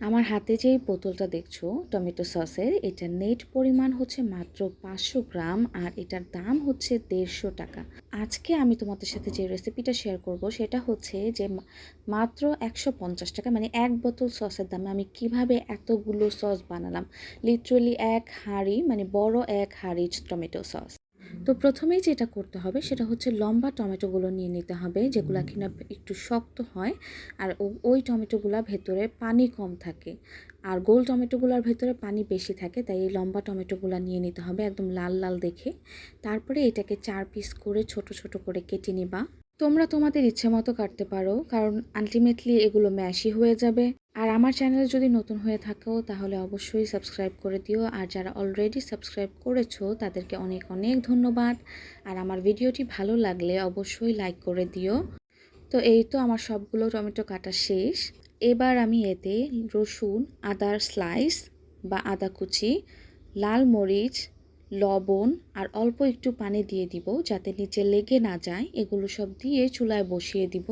আমার হাতে যেই বোতলটা দেখছ, টমেটো সসের এটা নেট পরিমাণ হচ্ছে মাত্র পাঁচশো গ্রাম আর এটার দাম হচ্ছে দেড়শো টাকা। আজকে আমি তোমাদের সাথে যে রেসিপিটা শেয়ার করব, সেটা হচ্ছে যে মাত্র একশো পঞ্চাশ টাকা মানে এক বোতল সসের দামে আমি কীভাবে এতগুলো সস বানালাম। লিটারালি এক হাঁড়ি মানে বড় এক হাঁড়ি টমেটো সস। তো প্রথমেই যেটা করতে হবে সেটা হচ্ছে লম্বা টমেটোগুলো নিয়ে নিতে হবে যেগুলো কিনা একটু শক্ত হয়। আর ওই টমেটোগুলোর ভেতরে পানি কম থাকে। আর গোল টমেটোগুলোর ভেতরে পানি বেশি থাকে তাই এই লম্বা টমেটোগুলো নিয়ে নিতে হবে একদম লাল লাল দেখে। তারপরে এটাকে চার পিস করে ছোট ছোট করে কেটে নিবা। তোমরা তোমাদের ইচ্ছে মতো কাটতে পারো, কারণ আলটিমেটলি এগুলো ম্যাশই হয়ে যাবে। আর আমার চ্যানেলে যদি নতুন হয়ে থাকো, তাহলে অবশ্যই সাবস্ক্রাইব করে দিও। আর যারা অলরেডি সাবস্ক্রাইব করেছ, তাদেরকে অনেক অনেক ধন্যবাদ। আর আমার ভিডিওটি ভালো লাগলে অবশ্যই লাইক করে দিও। তো এই তো আমার সবগুলো টমেটো কাটা শেষ। এবার আমি এতে রসুন আদার স্লাইস বা আদা কুচি, লাল মরিচ লবণ আর অল্প একটু পানি দিয়ে দিব যাতে নিচে লেগে না যায়। এগুলো সব দিয়ে চুলায় বসিয়ে দিব।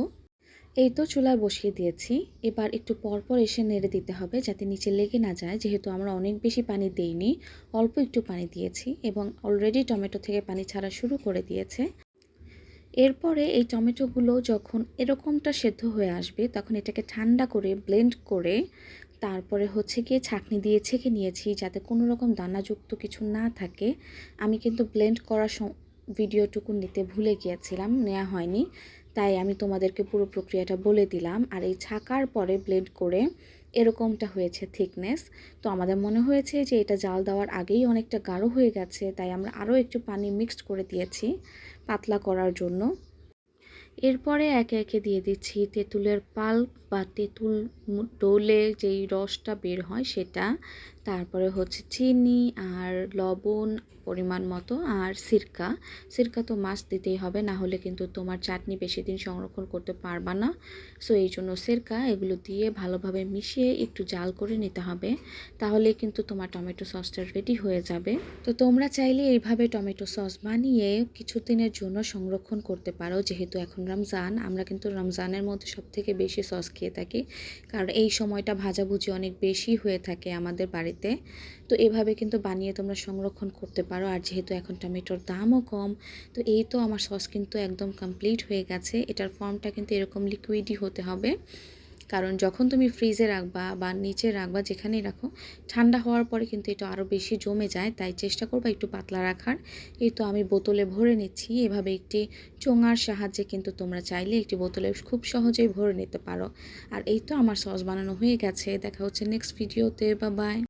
এই তো চুলায় বসিয়ে দিয়েছি। এবার একটু পরপর এসে নেড়ে দিতে হবে যাতে নিচে লেগে না যায়। যেহেতু আমরা অনেক বেশি পানি দেইনি, অল্প একটু পানি দিয়েছি এবং অলরেডি টমেটো থেকে পানি ছাড়া শুরু করে দিয়েছে। এরপরে এই টমেটোগুলো যখন এরকমটা সেদ্ধ হয়ে আসবে, তখন এটাকে ঠান্ডা করে ব্লেন্ড করে তারপরে হচ্ছে গিয়ে ছাঁকনি দিয়ে ছেঁকে নিয়েছি যাতে কোনো রকম দানাযুক্ত কিছু না থাকে। আমি কিন্তু ব্লেন্ড করার ভিডিওটুকু নিতে ভুলে গিয়েছিলাম নেওয়া হয়নি। তাই আমি তোমাদেরকে পুরো প্রক্রিয়াটা বলে দিলাম। আর এই ছাকার পরে ব্লেন্ড করে এরকমটা হয়েছে থিকনেস তো আমাদের মনে হয়েছে যে এটা জাল দেওয়ার আগেই অনেকটা গাঢ় হয়ে গেছে, তাই আমরা আরও একটু পানি মিক্সড করে দিয়েছি পাতলা করার জন্য। এরপরে একে একে দিয়ে দিচ্ছি তেঁতুলের পাল্প বা তেঁতুল ডোলে যেই রসটা বের হয় সেটা। তারপরে হচ্ছে চিনি আর লবণ পরিমাণ মতো আর সিরকা। সিরকা তো মাছ দিতেই হবে, না হলে কিন্তু তোমার চাটনি বেশি দিন সংরক্ষণ করতে পারবা না। সো এই জন্য সিরকা এগুলো দিয়ে ভালোভাবে মিশিয়ে একটু জাল করে নিতে হবে। তাহলে কিন্তু তোমার টমেটো সসটা রেডি হয়ে যাবে। তো তোমরা চাইলে এইভাবে টমেটো সস বানিয়ে কিছুদিনের জন্য সংরক্ষণ করতে পারো, যেহেতু এখন রমজান, আমরা কিন্তু রমজানের মধ্যে সব থেকে বেশি সস খেয়ে থাকি। কারণ এই সময়টা ভাজাভুজি অনেক বেশি হয়ে থাকে আমাদের বাড়িতে। তো এভাবে কিন্তু বানিয়ে তোমরা সংরক্ষণ করতে পারো। আর যেহেতু এখন টমেটোর দামও কম, তো এই তো আমার সস কিন্তু একদম কমপ্লিট হয়ে গেছে। এটার ফর্মটা কিন্তু এরকম লিকুইডই হতে হবে। কারণ যখন তুমি ফ্রিজে রাখবা বা নিচে রাখবা, যেখানেই রাখো, ঠান্ডা হওয়ার পরে কিন্তু এটা আরও বেশি জমে যায়। তাই চেষ্টা করবা একটু পাতলা রাখার। এই তো আমি বোতলে ভরে নিচ্ছি। এভাবে একটি চোঙার সাহায্যে কিন্তু তোমরা চাইলে একটি বোতলে খুব সহজেই ভরে নিতে পারো। আর এই তো আমার সস বানানো হয়ে গেছে। দেখা হচ্ছে নেক্সট ভিডিওতে বা বাই